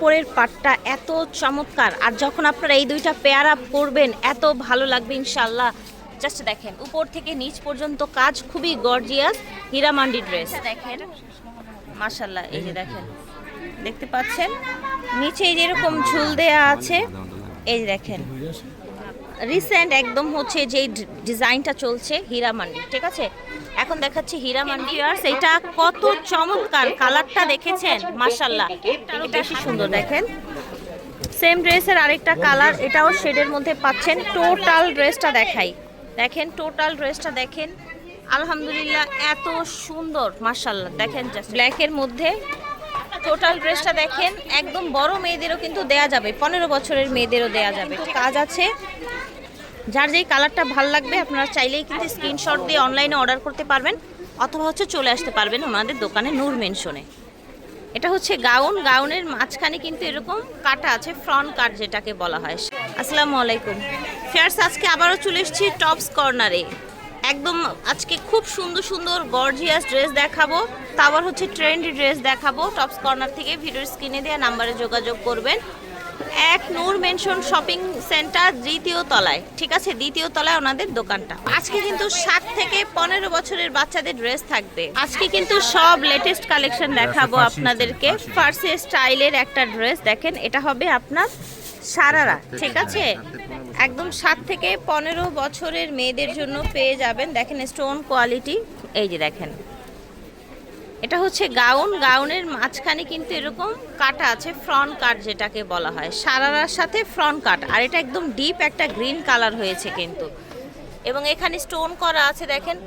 উপরের পাটটা এত চমৎকার। আর যখন আপনারা এই দুইটা পেয়ার আপ করবেন এত ভালো লাগবে ইনশাল্লাহ জাস্ট দেখেন উপর থেকে নিচ পর্যন্ত কাজ খুবই গর্জিয়াস হীরামান্ডি ড্রেস দেখেন। মাশাল্লাহ এই যে দেখেন দেখতে পাচ্ছেন? নিচে যেরকম ঝুল দেয়া আছে এই যে দেখেন। রিসেন্ট একদম হচ্ছে যে ডিজাইনটা চলছে হীরামান্ডি ঠিক আছে? এখন দেখাচ্ছি হীরামান্ডি আর এটা কত চমৎকার কালারটা দেখেছেন মাশাল্লাহ আরও বেশি সুন্দর দেখেন। সেম ড্রেসের আরেকটা কালার, এটাও শেডের মধ্যে পাচ্ছেন। টোটাল ড্রেসটা দেখাই। দেখেন টোটাল ড্রেসটা দেখেন। আলহামদুলিল্লাহ, এত সুন্দর মাশাল্লাহ দেখেন জাস্ট ব্ল্যাকের মধ্যে টোটাল ড্রেসটা দেখেন। একদম বড় মেয়েদেরও কিন্তু দেয়া যাবে, পনেরো বছরের মেয়েদেরও দেয়া যাবে। কাজ আছে যার যেই কালারটা ভালো লাগবে, আপনারা চাইলেই কিন্তু স্ক্রিনশট দিয়ে অনলাইনে অর্ডার করতে পারবেন, অথবা হচ্ছে চলে আসতে পারবেন ওনাদের দোকানে নূর মেনশনে এটা হচ্ছে গাউন, গাউনের মাঝখানে কিন্তু এরকম কাটা আছে ফ্রন্ট কাট যেটাকে বলা হয়। আসসালামু আলাইকুম। ফেয়ার্স, আজকে আবারও চলে এসেছি টপস কর্নারে। একদম আজকে খুব সুন্দর সুন্দর গর্জিয়াস ড্রেস দেখাবো। তারপর হচ্ছে ট্রেন্ডি ড্রেস দেখাবো। টপস কর্নার থেকে ভিডিওর স্ক্রিনে দেওয়া নাম্বারে যোগাযোগ করবেন। এক নূর মেনশন শপিং সেন্টার দ্বিতীয় তলায়। ঠিক আছে দ্বিতীয় তলায় ওনাদের দোকানটা। আজকে কিন্তু সাত থেকে পনেরো বছরের বাচ্চাদের ড্রেস থাকবে। আজকে কিন্তু সব লেটেস্ট কালেকশন দেখাবো আপনাদেরকে। ফার্সি স্টাইলের একটা ড্রেস দেখেন এটা হবে আপনার সারারা। ঠিক আছে? একদম সাত থেকে পনেরো বছরের মেয়েদের জন্য পেয়ে যাবেন। দেখেন স্টোন কোয়ালিটি এই যে দেখেন। এটা হচ্ছে গাউন। গাউনের মাঝখানে কিন্তু এরকম কাটা আছে ফ্রন্ট কাট যেটাকে বলা হয়। সারারার সাথে ফ্রন্ট কাট আর এটা একদম ডিপ একটা গ্রিন কালার হয়েছে কিন্তু। এবং এখানে স্টোন করা আছে দেখেন।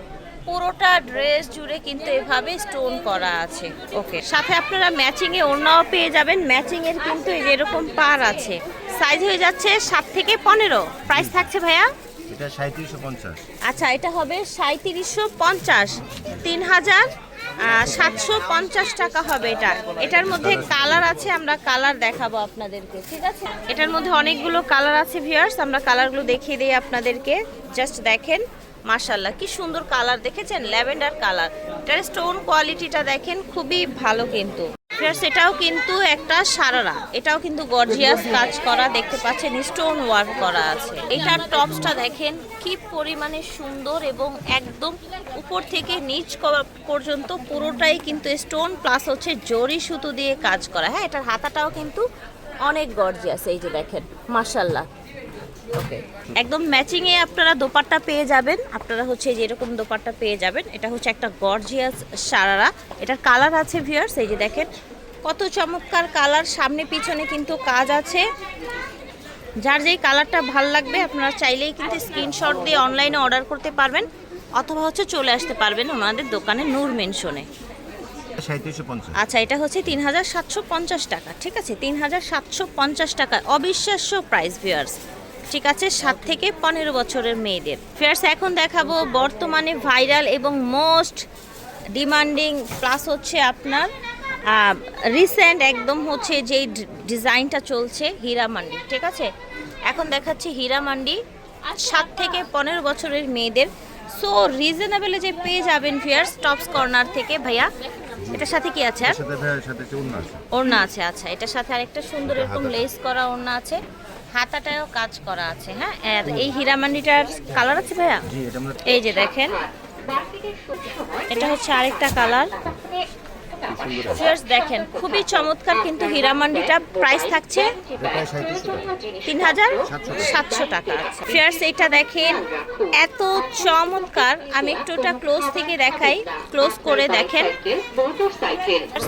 পুরোটা ড্রেস জুড়ে কিন্তু এভাবে স্টোন করা আছে। ওকে সাথে আপনারা ম্যাচিং এ ওড়নাও পেয়ে যাবেন। ম্যাচিং এর কিন্তু এরকম পার আছে। সাইজ হয়ে যাচ্ছে সাত থেকে পনেরো। প্রাইস থাকছে ভাইয়া? এটা সাঁত্রিশশো পঞ্চাশ। আচ্ছা এটা হবে সাঁত্রিশশো পঞ্চাশ। তিন হাজার সাতশো পঞ্চাশ টাকা হবে এটা। এটার মধ্যে কালার আছে, আমরা কালার দেখাবো আপনাদেরকে, ঠিক আছে? এটার মধ্যে অনেকগুলো কালার আছে ভিয়ার্স আমরা কালারগুলো দেখিয়ে দিই আপনাদেরকে। জাস্ট দেখেন মাশাল্লাহ কি সুন্দর কালার দেখেছেন? Lavender colour. এটার স্টোন কোয়ালিটিটা দেখেন, খুবই ভালো কিন্তু। এটাও কিন্তু একটা সারারা। এটাও কিন্তু গর্জিয়াস কাজ করা, দেখতে পাচ্ছেন স্টোন ওয়ার্ক করা আছে। এটার টপসটা দেখেন, কি পরিমাণে সুন্দর এবং একদম উপর থেকে নিচ পর্যন্ত পুরোটাই কিন্তু স্টোন প্লাস হচ্ছে জরি সুতো দিয়ে কাজ করা। হ্যাঁ এটার হাতাটাও কিন্তু অনেক গর্জিয়াস এই যে দেখেন মাশাল্লাহ ওকে একদম ম্যাচিং এ আপনারা দোপাট্টা পেয়ে যাবেন। আপনারা হচ্ছে যে এরকম দোপাট্টা পেয়ে যাবেন। এটা হচ্ছে একটা গর্জিয়াস সারারা। এটার কালার আছে ভিউয়ার্স এই যে দেখেন। কত চমৎকার কালার সামনে পিছনে কিন্তু কাজ আছে। যার যেই কালারটা ভালো লাগবে আপনারা চাইলেই কিন্তু স্ক্রিনশট দিয়ে অনলাইনে অর্ডার করতে পারবেন। অথবা হচ্ছে চলে আসতে পারবেন ওনাদের দোকানে নূর মেনশনে আচ্ছা এটা হচ্ছে তিন হাজার সাতশো পঞ্চাশ টাকা। ঠিক আছে তিন হাজার সাতশো পঞ্চাশ টাকা অবিশ্বাস্য প্রাইস ভিউয়ার্স ঠিক আছে, সাত থেকে পনেরো বছরের মেয়েদের। ফিয়ার্স এখন দেখাবো বর্তমানে ভাইরাল এবং মোস্ট ডিমান্ডিং প্লাস হচ্ছে আপনার রিসেন্ট একদম হচ্ছে যেই ডিজাইনটা চলছে হীরামান্ডি ঠিক আছে? এখন দেখাচ্ছি হীরামান্ডি সাত থেকে পনেরো বছরের মেয়েদের। সো রিজনেবলে যে পেয়ে যাবেন ফিয়ার্স টপস কর্নার থেকে, ভাইয়া এটার সাথে কি আছে? ওড়না আছে। আচ্ছা। এটার সাথে আরেকটা সুন্দর এরকম লেস করা ওড়না আছে। হাতাটাও কাজ করা আছে হ্যাঁ? আর এই হীরামান্ডিটার কালার আছে ভাইয়া? এই যে দেখেন। এটা হচ্ছে আরেকটা কালার দেখেন, খুবই চমৎকার কিন্তু হীরা মান্ডিটা প্রাইস থাকছে তিন হাজার সাতশো টাকা ফিয়ার্স এটা দেখেন, এত চমৎকার। আমি একটু ওটা ক্লোজ থেকে দেখাই ক্লোজ করে দেখেন।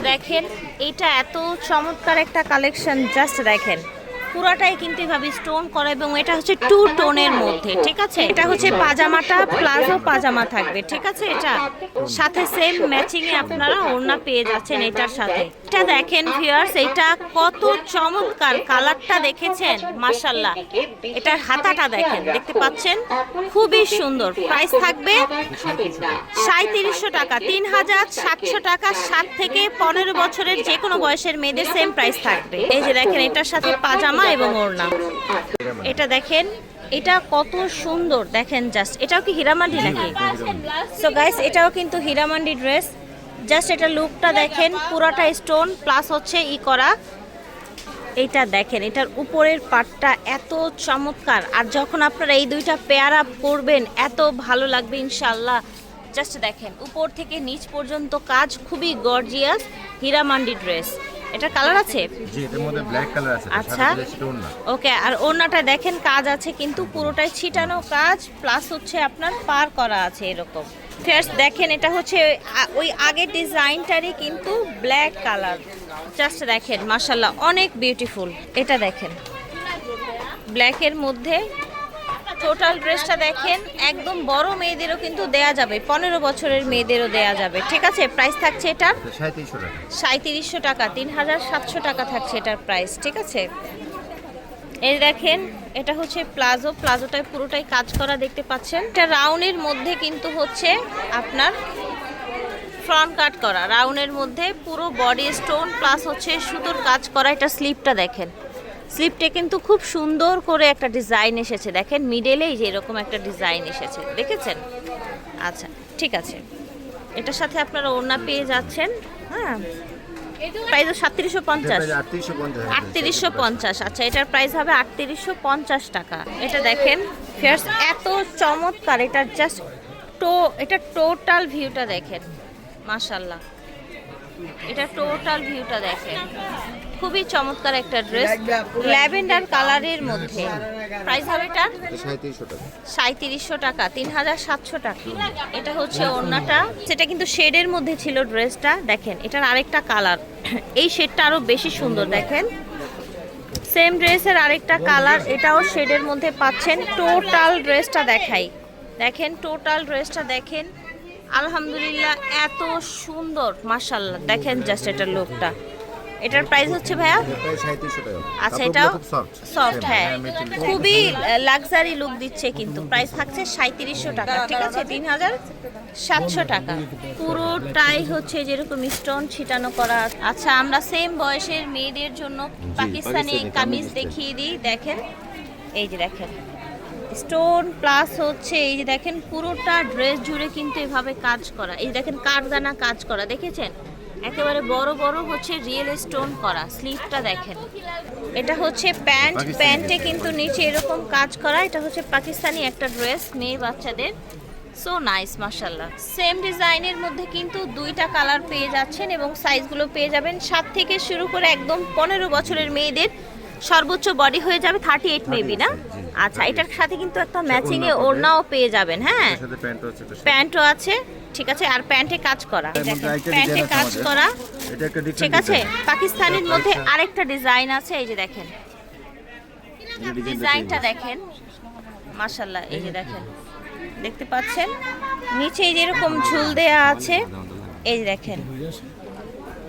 দেখেন এটা এত চমৎকার একটা কালেকশন জাস্ট দেখেন। পুরাটাই কিন্তু এভাবে স্টোন করা এবং এটা হচ্ছে টু টোনের মধ্যে, ঠিক আছে? এটা হচ্ছে পাজামাটা প্লাজো পাজামা থাকবে, ঠিক আছে এটা? সাথে সেম ম্যাচিং এ আপনারা ওড়না পেয়ে যাচ্ছেন এটার সাথে। এটা দেখেন ভিউয়ার্স এটা কত চমৎকার কালারটা দেখেছেন মাশাল্লাহ এটার হাতাটা দেখেন, দেখতে পাচ্ছেন? খুবই সুন্দর। প্রাইস থাকবে সাঁত্রিশশো টাকা, তিন হাজার সাতশো টাকা, সাত থেকে পনেরো বছরের যে কোনো বয়সের মেয়েদের সেম প্রাইস থাকবে। এই যে দেখেন, এটার সাথে পাজামা এবং ওড়না এটা দেখেন, এটা কত সুন্দর। দেখেন জাস্ট এটাও কি হীরামান্ডি নাকি? সো গাইস এটাও কিন্তু হীরামান্ডি ড্রেস জাস্ট এটা লুকটা দেখেন, পুরাটা স্টোন প্লাস হচ্ছে ই করা। এটা দেখেন, এটার উপরের পাটটা এত চমৎকার। আর যখন আপনারা এই দুইটা পেয়ার আপ করবেন, এত ভালো লাগবে ইনশাল্লাহ জাস্ট দেখেন, উপর থেকে নিচ পর্যন্ত কাজ খুবই গর্জিয়াস হীরামান্ডি ড্রেস এটা কালার আছে? জি এটার মধ্যে ব্ল্যাক কালার আছে আচ্ছা। ওকে আর ওড়নাটা দেখেন কাজ আছে কিন্তু পুরোটাই ছিটানো কাজ প্লাস হচ্ছে আপনার পার করা আছে এরকম। ফার্স্ট দেখেন এটা হচ্ছে ওই আগের ডিজাইনটারই কিন্তু ব্ল্যাক কালার জাস্ট দেখেন মাসাল্লাহ অনেক বিউটিফুল এটা দেখেন। ব্ল্যাকের মধ্যে টোটাল ড্রেসটা দেখেন একদম বড় মেয়েদেরও কিন্তু দেয়া যাবে পনেরো বছরের মেয়েদেরও দেয়া যাবে ঠিক আছে? প্রাইস থাকছে এটার এটা সাঁত্রিশশো টাকা। সাঁত্রিশশো টাকা তিন হাজার সাতশো টাকা থাকছে এটার প্রাইস ঠিক আছে? এই দেখেন এটা হচ্ছে প্লাজো প্লাজোটায় পুরোটাই কাজ করা দেখতে পাচ্ছেন। এটা রাউনের মধ্যে কিন্তু হচ্ছে আপনার ফ্রন্ট কাট করা রাউনের মধ্যে পুরো বডি স্টোন প্লাস হচ্ছে সুতোর কাজ করা এটা স্লিপটা দেখেন। স্লিপটা কিন্তু খুব সুন্দর করে একটা ডিজাইন এসেছে। দেখেন মিডেলেই যে এরকম একটা ডিজাইন এসেছে। দেখেছেন? আচ্ছা ঠিক আছে। এটার সাথে আপনারা ওড়না পেয়ে যাচ্ছেন। হ্যাঁ। প্রাইস সাতত্রিশশো পঞ্চাশ। আটত্রিশশো পঞ্চাশ আচ্ছা এটার প্রাইস হবে আটত্রিশশো পঞ্চাশ টাকা। এটা দেখেন ফেয়ার্স এত চমৎকার। এটা জাস্ট টো এটা টোটাল ভিউটা দেখেন। মাশাল্লাহ এটা টোটাল ভিউটা দেখেন। খুবই চমৎকার একটা ড্রেস। ল্যাভেন্ডার কালারের মধ্যে। প্রাইস হবে এটা? সাঁত্রিশশো টাকা তিন হাজার সাতশো টাকা। এটা হচ্ছে ওড়নাটা। সেটা কিন্তু শেডের মধ্যে ছিল ড্রেসটা, দেখেন, এটার আরেকটা কালার। এই শেডটা আরও বেশি সুন্দর, দেখেন। সেম ড্রেসের আরেকটা কালার, এটাও শেডের মধ্যে পাচ্ছেন। টোটাল ড্রেসটা দেখাই। দেখেন, টোটাল ড্রেসটা দেখেন। আলহামদুলিল্লাহ, এত সুন্দর মাশাল্লাহ দেখেন জাস্ট এটার লুকটা এটার প্রাইস হচ্ছে ভাইয়া? আচ্ছা এটাও সফট সফট হ্যাঁ খুবই লাক্সারি লুক দিচ্ছে কিন্তু। প্রাইস থাকছে সাঁত্রিশশো টাকা ঠিক আছে? তিন হাজার সাতশো টাকা। পুরোটাই হচ্ছে যেরকম স্টোন ছিটানো করা আচ্ছা আমরা সেম বয়সের মেয়েদের জন্য পাকিস্তানি কামিজ দেখিয়ে দিই দেখেন। এই যে দেখেন। স্টোন প্লাস হচ্ছে এই যে দেখেন পুরোটা ড্রেস জুড়ে কিন্তু এভাবে কাজ করা। এই দেখেন কারদানা কাজ করা দেখেছেন? একেবারে বড় বড় হচ্ছে রিয়েল স্টোন করা স্লিভটা দেখেন। এটা হচ্ছে প্যান্ট প্যান্টে কিন্তু নিচে এরকম কাজ করা এটা হচ্ছে পাকিস্তানি একটা ড্রেস মেয়ে বাচ্চাদের। সো নাইস মাশাল্লাহ সেম ডিজাইনের মধ্যে কিন্তু দুইটা কালার পেয়ে যাচ্ছেন এবং সাইজগুলো পেয়ে যাবেন। সাত থেকে শুরু করে একদম পনেরো বছরের মেয়েদের সর্বোচ্চ বডি হয়ে যাবে থার্টি এইট মেবি না? আচ্ছা এটার সাথে কিন্তু একটা ম্যাচিং এ ওড়না পাবে। ওড়নাও পেয়ে যাবেন হ্যাঁ। প্যান্টও আছে। ঠিক আছে? আর প্যান্টে কাজ করা। প্যান্টে কাজ করা। ঠিক আছে? পাকিস্তানের মধ্যে আরেকটা ডিজাইন আছে এই যে দেখেন। ডিজাইনটা দেখেন। মাশাল্লাহ এই যে দেখেন। দেখতে পাচ্ছেন? নিচে যেরকম ঝুল দেয়া আছে এই যে দেখেন।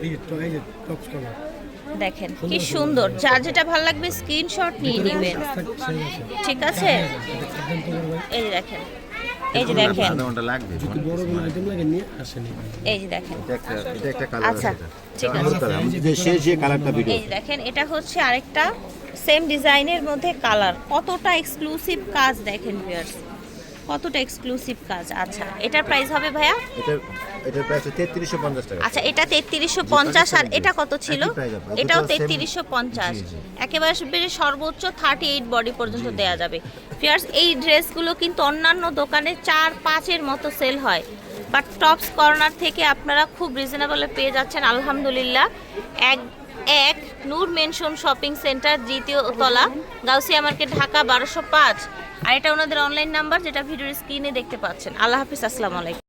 এই এই দেখেন কি সুন্দর যার যেটা ভালো লাগবে স্ক্রিনশট নিয়ে নেবেন। ঠিক আছে? এই যে দেখেন। এই যে দেখেন। আধা ঘণ্টা লাগবে বড় কোনো আইটেম লাগে নিয়ে আসেনি এই যে দেখেন। এটা একটা কালার আচ্ছা, ঠিক আছে। যে শেষ যে কালারটা ভিডিও এই যে দেখেন এটা হচ্ছে আরেকটা সেম ডিজাইনের মধ্যে কালার কতটা এক্সক্লুসিভ কাজ দেখেন ভিউয়ার্স কতটা এক্সক্লুসিভ কাজ? আচ্ছা এটার প্রাইস হবে ভাইয়া? এটা এটার প্রাইস তেত্রিশশো পঞ্চাশ টাকা। আচ্ছা এটা তেত্রিশশো পঞ্চাশ আর এটা কত ছিল। এটাও দুটো same- তেত্রিশশো পঞ্চাশ। জি, জি। একেবারে সর্বোচ্চ থার্টি এইট বডি পর্যন্ত দেওয়া যাবে। ফিয়ার্স, এই ড্রেসগুলো কিন্তু অন্যান্য দোকানে চার পাঁচের মতো সেল হয়। বাট টপস কর্নার থেকে আপনারা খুব রিজনেবলে পেয়ে যাচ্ছেন, আলহামদুলিল্লাহ। এক এক, নূর মেনশন শপিং সেন্টার, দ্বিতীয় তলা, গাউসিয়া মার্কেট, ঢাকা, বারোশো পাঁচ। আর এটা ওনাদের অনলাইন নাম্বার যেটা ভিডিওর স্ক্রিনে দেখতে পাচ্ছেন। আল্লাহ হাফিজ, আসসালামু আলাইকুম।